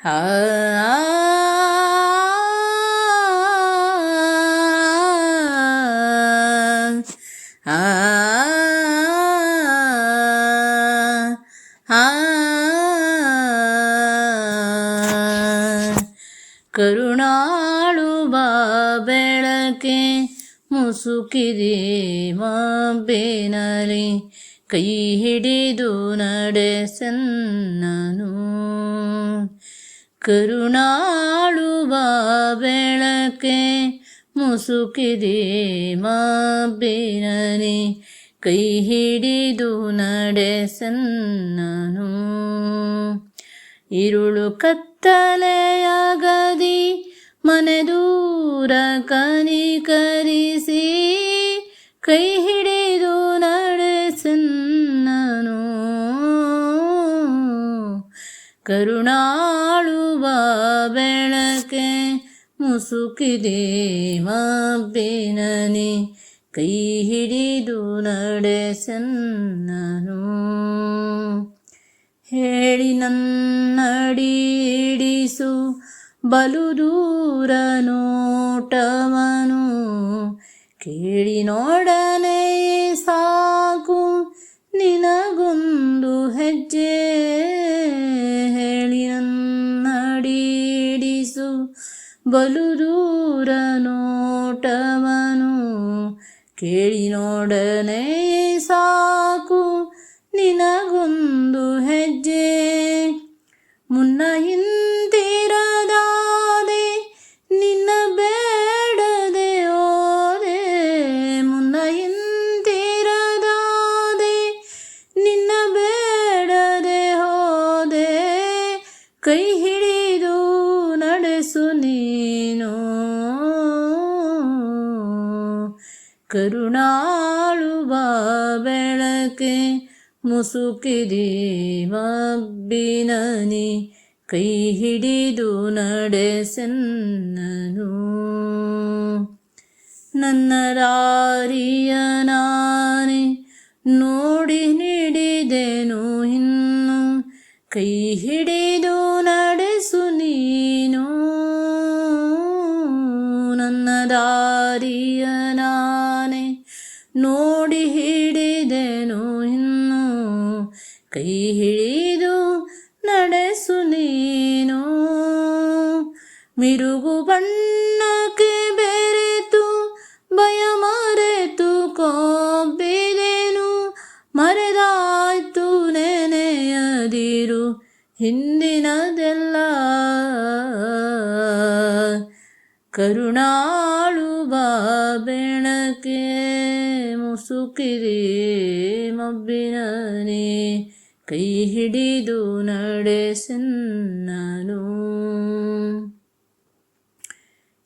ಆ ಆ ಕರುಣಾಳುವ ಬೆಳಕೆ ಮುಸುಕಿದೆ ಮಬ್ಬಿನಲಿ ಕೈ ಹಿಡಿದು ನಡೆಸನ್ನನು ಕರುಣಾಳುವ ಬೆಳಕೆ ಮುಸುಕಿದೆ ಮಬ್ಬಿನಲಿ ಕೈ ಹಿಡಿದು ನಡೆಸನ್ನನು ഇരുളു ಕತ್ತಲೆಯಾಗದಿ ಮನೆ ದೂರ ಕರುಣಾಳುವ ಬೆಳಕೆ ಮುಸುಕಿದೆ ಮಬ್ಬಿನನೆ ಕೈ ಹಿಡಿದು ನಡೆಸನ್ನನು ಹೇಳಿ ನನ್ನಡಿಡಿಸು ಬಲು ದೂರ ನೋಟವನು. ಕೇಳಿ ನೋಡನೆ ಸಾಕು, ನಿನಗೊಂದು ಬಲು ದೂರ ನೋಟವನು ಕೇಳಿ ನೋಡನೆ ಸಾಕು ನಿನಗೊಂದು ಹೆಜ್ಜೆ. ಮುನ್ನ ಹಿಂದಿರದಾದೆ ನಿನ್ನ ಬೇಡದೆ ಓದೆ ಮುನ್ನ ಹಿಂದಿರದಾದೆ ನಿನ್ನ ಬೇಡದೆ ಹೋದೆ. ಕೈ ಕರುಣಾಳುವ ಬೆಳಕೆ ಮುಸುಕಿರಿ ಮಬ್ಬಿನನಿ ಕೈ ಹಿಡಿದು ನಡೆಸೆನ್ನನು ನನ್ನ ರಾರಿಯ ನೋಡಿ ನೀಡಿದೆನು ಇನ್ನು, ಕೈ ಹಿಡಿದು ನಡೆಸು ನೀನು. ನನ್ನ ದಾರಿಯ ನೋಡಿ ಹಿಡಿದೆನು ಇನ್ನು. ಕೈ ಹಿಡಿದು ನಡೆಸು ನೀನು. ಮಿರುಗು ಬಣ್ಣಕ್ಕೆ ಬೆರೆತು, ಭಯ ಮರೆತು ಕೊಬ್ಬಿದೆನು. ಮರೆದಾಯ್ತು ನೆನೆಯದಿರು ಹಿಂದಿನದೆಲ್ಲ. ಕರುಣಾಳುವ ಬೆಳಕೆ ಮುಸುಕಿದೆ ಮಬ್ಬಿನನೆ. ಕೈ ಹಿಡಿದು ನಡೆಸನ್ನನು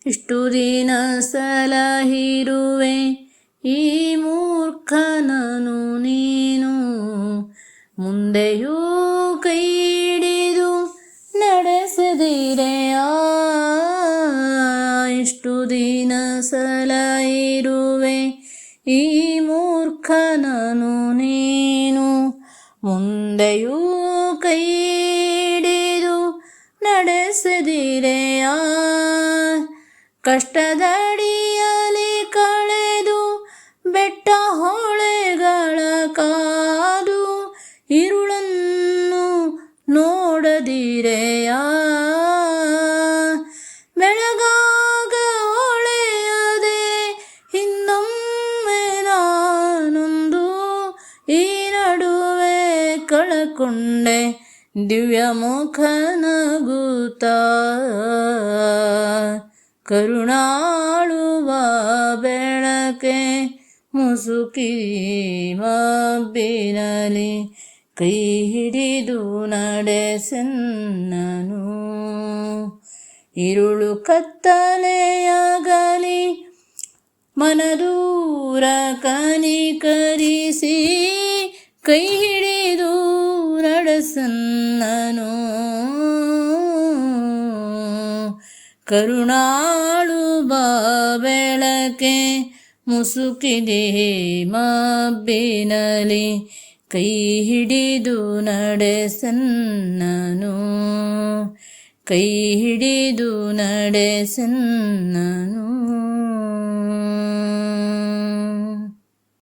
ಇಷ್ಟು ದಿನ ಸಲಹಿರುವೆ ಈ ಸಲಹಿರುವೆ ಈ ಮೂರ್ಖನನು ನೀನು. ಮುಂದೆಯೂ ಕೈಡಿದು ನಡೆಸದಿರೆಯ? ಕಷ್ಟದಡಿಯಲಿ ನಡುವೆ ಕಳಕೊಂಡೆ ದಿವ್ಯ ಮುಖನಗುತ್ತ ಕರುಣಾಳುವ ಬೆಳಕೆ ಮುಸುಕಿ ಮಬ್ಬಿನಲಿ ಕೈ ಹಿಡಿದು ನಡೆಸನ್ನನು ഇരുളു ಕತ್ತಲೆಯಾಗಲಿ ಮನದೂರ ಕನಿಕರಿಸಿ ಕೈ ಹಿಡಿದು ನಡೆಸನ್ನನು ಕರುಣಾಳು ಬೆಳಕೆ ಮುಸುಕಿದೆ ಮಬ್ಬಿನಲಿ ಕೈ ಹಿಡಿದು ನಡೆಸನ್ನನು. ಕೈ ಹಿಡಿದು ನಡೆಸನ್ನನು.